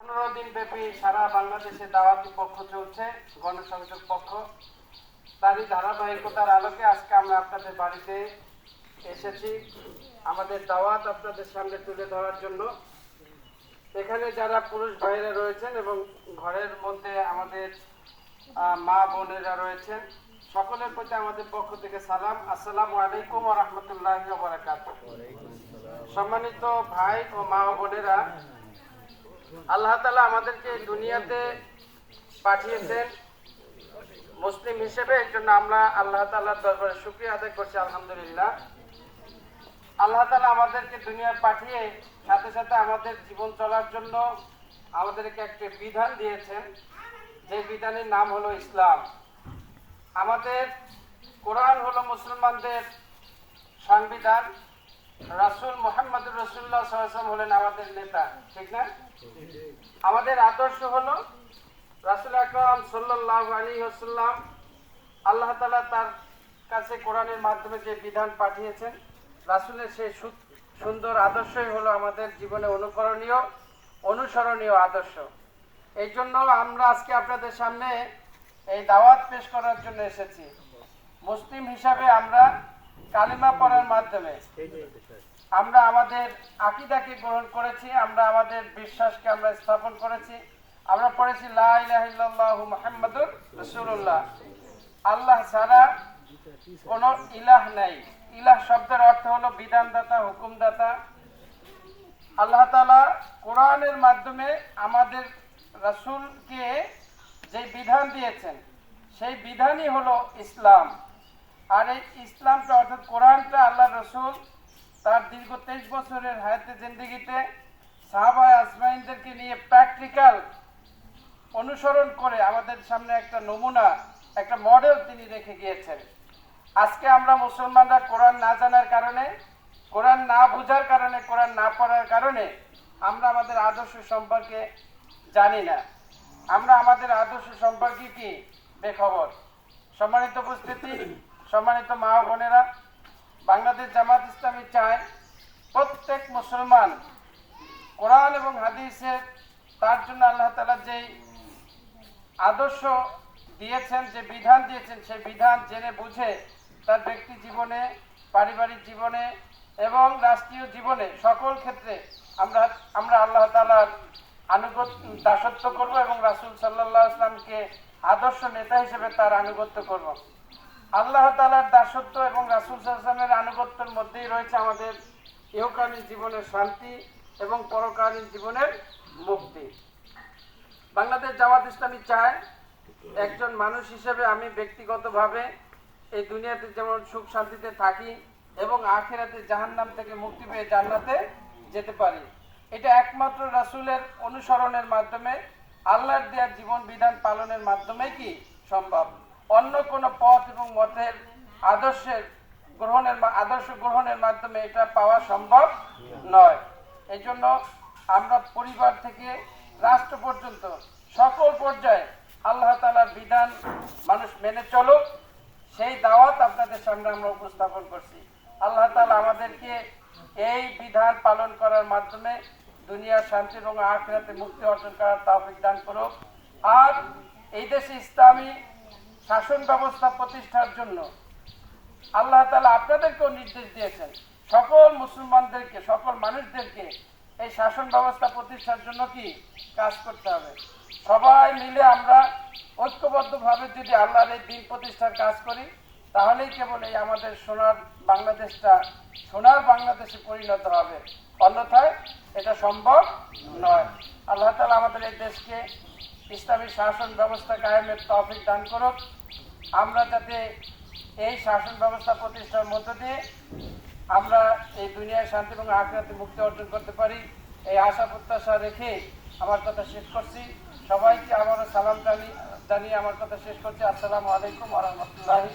পনেরো দিন ব্যাপী সারা বাংলাদেশে দাওয়াতি পক্ষ চলছে, গণসংযোগ পক্ষ। তারই ধারাবাহিকতার আলোকে আজকে আমরা আপনাদের বাড়িতে এসেছি। আমাদের দাওয়াত আপনাদের সামনে তুলে ধরার জন্য। এখানে যারা পুরুষ ভাইরা রয়েছেন এবং ঘরের মধ্যে আমাদের মা বোনেরা রয়েছেন, সকলের প্রতি আমাদের পক্ষ থেকে সালাম। আসসালামু আলাইকুম রাহমাতুল্লাহি সম্মানিত ভাই ও মা বোনেরা আল্লাহ তালা আমাদেরকে দুনিয়াতে পাঠিয়েছেন মুসলিম হিসেবে, এর জন্য আমরা আল্লাহ তাল্লাহ দরবারে শুক্রিয়া আদায় করছি, আলহামদুলিল্লাহ। আল্লাহ তালা আমাদেরকে দুনিয়ায় পাঠিয়ে সাথে সাথে আমাদের জীবন চলার জন্য আমাদেরকে একটি বিধান দিয়েছেন। যে বিধানের নাম হলো ইসলাম। আমাদের কোরআন হলো মুসলমানদের সংবিধান। রাসুল মোহাম্মদ রসুল্লাহ হলেন আমাদের নেতা, ঠিক না? আমাদের আদর্শ হলো রাসুল আকরাম আল্লাহ তার কাছে কোরআনের মাধ্যমে যে বিধান পাঠিয়েছেন, রাসুলের সেই সুন্দর আদর্শই হলো আমাদের জীবনে অনুকরণীয়, অনুসরণীয় আদর্শ। এই জন্য আমরা আজকে আপনাদের সামনে এই দাওয়াত পেশ করার জন্য এসেছি। মুসলিম হিসাবে আমরা কালিমা পড়ার মাধ্যমে। আমরা আমাদের আকিদাকে গ্রহণ করেছি, আমরা আমাদের বিশ্বাসকে আমরা স্থাপন করেছি। আমরা পড়েছি আল্লাহ ছাড়া কোন ইলাহ নাই। ইলাহ শব্দের অর্থ হলো বিধানদাতা, হুকুমদাতা। আল্লাহ তালা কোরআনের মাধ্যমে আমাদের রাসূলকে যে বিধান দিয়েছেন, সেই বিধানই হলো ইসলাম। আর এই ইসলামটা অর্থাৎ কোরআনটা আল্লাহ রসুল তার দীর্ঘ তেইশ বছরের হায়াতে জিন্দিগিতে সাহাবায় আসমাইনদেরকে নিয়ে প্র্যাকটিক্যাল অনুসরণ করে আমাদের সামনে একটা নমুনা, একটা মডেল তিনি রেখে গিয়েছেন। আজকে আমরা মুসলমানরা কোরআন না জানার কারণে, কোরআন না বোঝার কারণে, কোরআন না পড়ার কারণে আমরা আমাদের আদর্শ সম্পর্কে জানি না। আমরা আমাদের আদর্শ সম্পর্কে কি? বেখবর। সম্মানিত উপস্থিতি সম্মানিত মা বোনেরা, বাংলাদেশ জামাত ইসলামী চায় প্রত্যেক মুসলমান কোরআন এবং হাদিসের তার জন্য আল্লাহ তালা যেই আদর্শ দিয়েছেন, যে বিধান দিয়েছেন, সেই বিধান জেনে বুঝে তার ব্যক্তি জীবনে, পারিবারিক জীবনে এবং রাষ্ট্রীয় জীবনে সকল ক্ষেত্রে আমরা আমরা আল্লাহ তালার আনুগত্য, দাসত্ব করব এবং রাসুল সাল্লাহ আসলামকে আদর্শ নেতা হিসেবে তার আনুগত্য করব। আল্লাহ তালার দাসত্ব এবং রাসুল সাল্লামের আনুগত্যের মধ্যেই রয়েছে আমাদের ইহকালীন জীবনের শান্তি এবং পরকালীন জীবনের মুক্তি। বাংলাদেশ জামাত ইসলামী চায় একজন মানুষ হিসেবে আমি ব্যক্তিগতভাবে এই দুনিয়াতে যেমন সুখ শান্তিতে থাকি এবং আখেরাতে জাহান্নাম থেকে মুক্তি পেয়ে জান্নাতে যেতে পারি। এটা একমাত্র রাসূলের অনুসরণের মাধ্যমে, আল্লাহর দেওয়ার জীবন বিধান পালনের মাধ্যমে কি সম্ভব? অন্য কোনো পথ এবং মতের আদর্শের গ্রহণের আদর্শ গ্রহণের মাধ্যমে এটা পাওয়া সম্ভব নয়। এই জন্য আমরা পরিবার থেকে রাষ্ট্র পর্যন্ত সকল পর্যায়ে আল্লাহ তালার বিধান মানুষ মেনে চলুক। সেই দাওয়াত আপনাদের সামনে আমরা উপস্থাপন করছি। আল্লাহ তালা আমাদেরকে এই বিধান পালন করার মাধ্যমে দুনিয়ার শান্তি এবং আখরাতে মুক্তি অর্জন করার তাফিক দান করুক। আর এই দেশে ইসলামী শাসন ব্যবস্থা প্রতিষ্ঠার জন্য আল্লাহ তালা আপনাদেরকেও নির্দেশ দিয়েছেন। সকল মুসলমানদেরকে, সকল মানুষদেরকে এই শাসন ব্যবস্থা প্রতিষ্ঠার জন্য কি কাজ করতে হবে? সবাই মিলে আমরা ঐক্যবদ্ধভাবে যদি আল্লাহর এই দিন প্রতিষ্ঠার কাজ করি, তাহলেই কেবল এই আমাদের সোনার বাংলাদেশটা, সোনার বাংলাদেশে পরিণত হবে। অন্যথায় এটা সম্ভব নয়। আল্লাহ তালা আমাদের এই দেশকে ইসলামী শাসন ব্যবস্থা কায়েমের তফিক দান করুক। আমরা যাতে এই শাসন ব্যবস্থা প্রতিষ্ঠার মধ্য দিয়ে আমরা এই দুনিয়ায় শান্তি এবং আখরাতে মুক্তি অর্জন করতে পারি, এই আশা প্রত্যাশা রেখে আমার কথা শেষ করছি। সবাইকে আমারও সালাম জানিয়ে আমার কথা শেষ করছি। আসসালামু আলাইকুম আ রহমতুল্লাহি